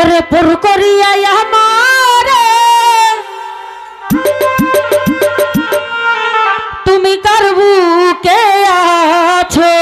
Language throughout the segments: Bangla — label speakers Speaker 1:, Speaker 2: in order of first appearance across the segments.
Speaker 1: ওরে পুর করিয়া আমারে। তুমি কার কে আছো?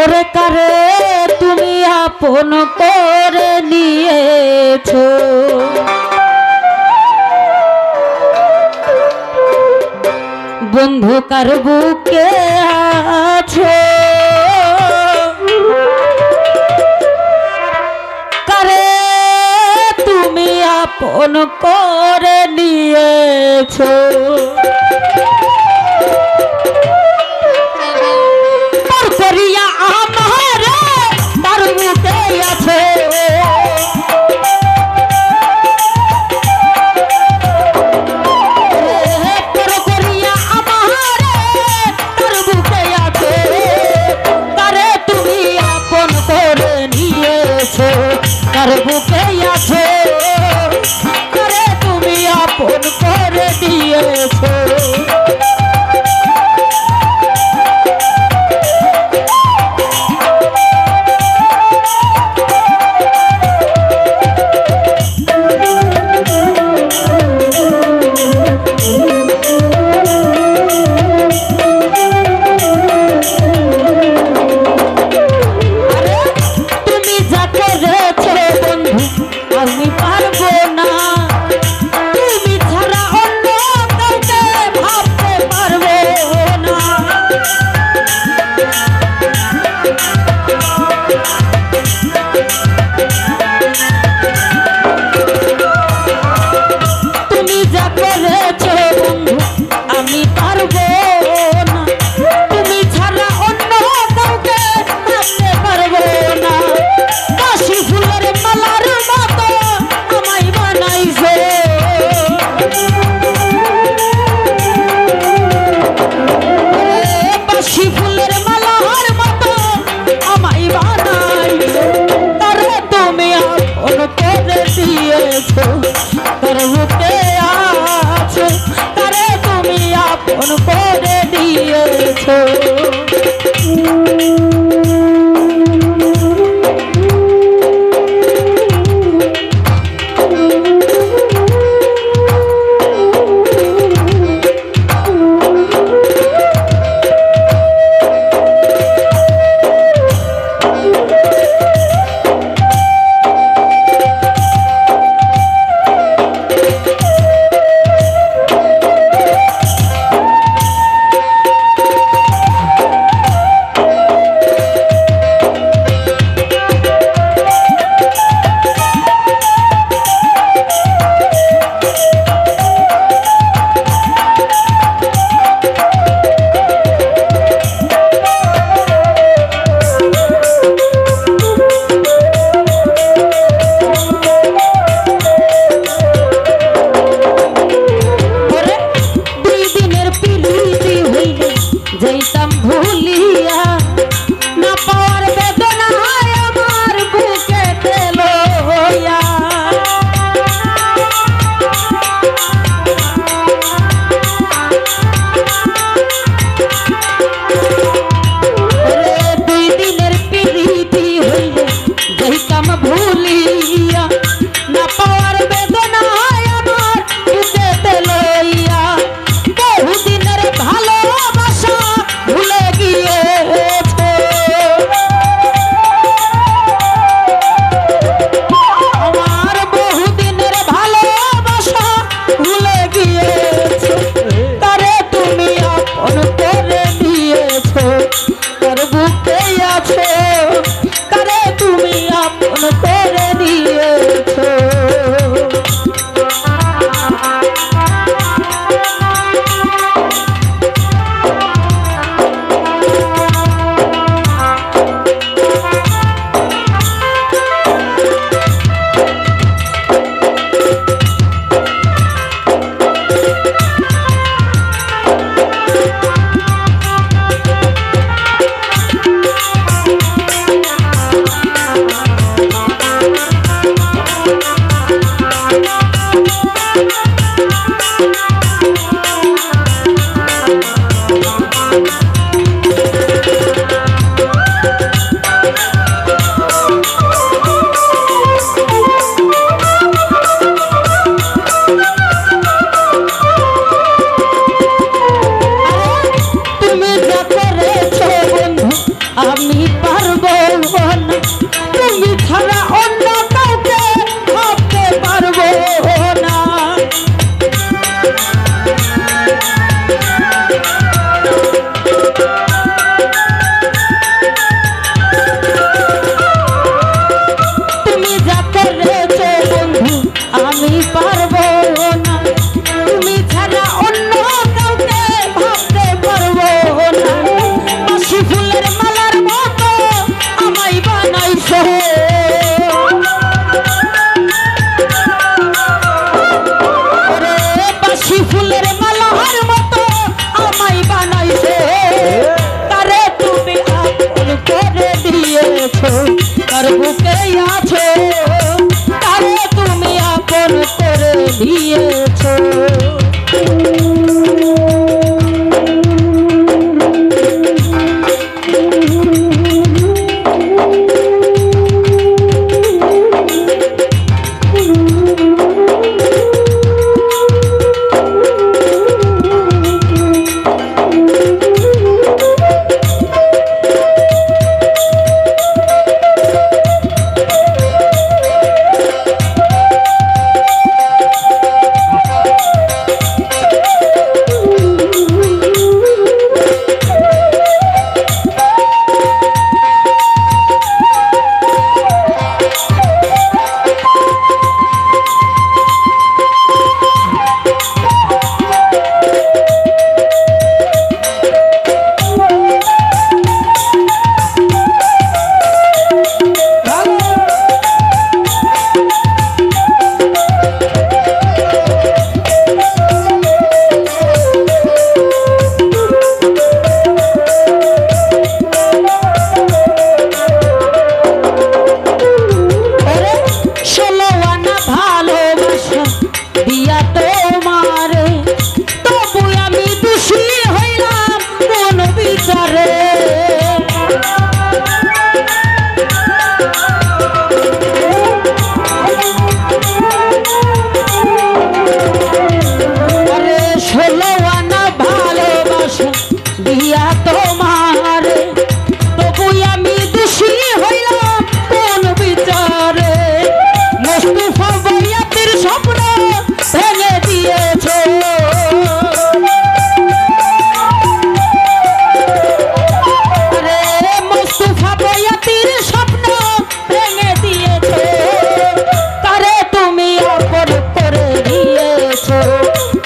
Speaker 1: ওরে করে তুমি আপন করে নিয়েছো? অন্ধকার বুকে আছো। কারে তুমি আপন করে নিয়েছো? আর বুকে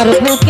Speaker 1: তার বুকে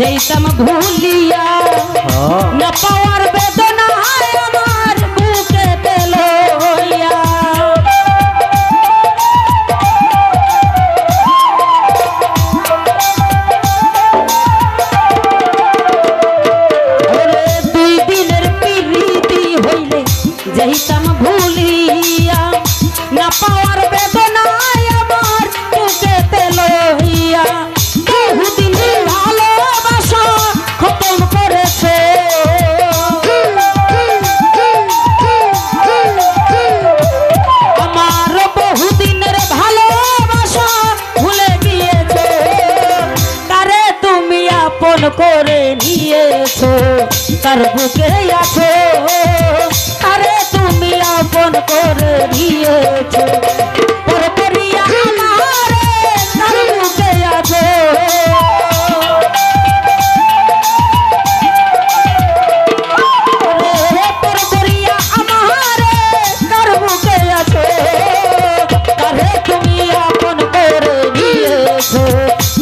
Speaker 1: যেতাম হ্যাঁ। ভুলিয়া না পাওয়ার বেদনা আমার বুকে পেল হইয়া। দুই দিনের পিড়িতি হইলে যেতাম ভুলিয়া না পাওয়ার আছো তার বুকে আছো। আরে তুমি আপন করে দিয়েছ।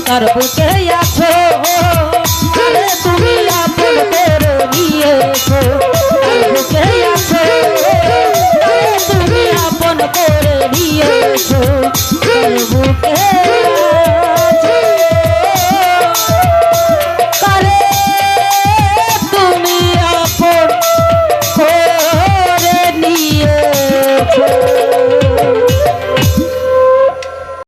Speaker 1: তার বুকে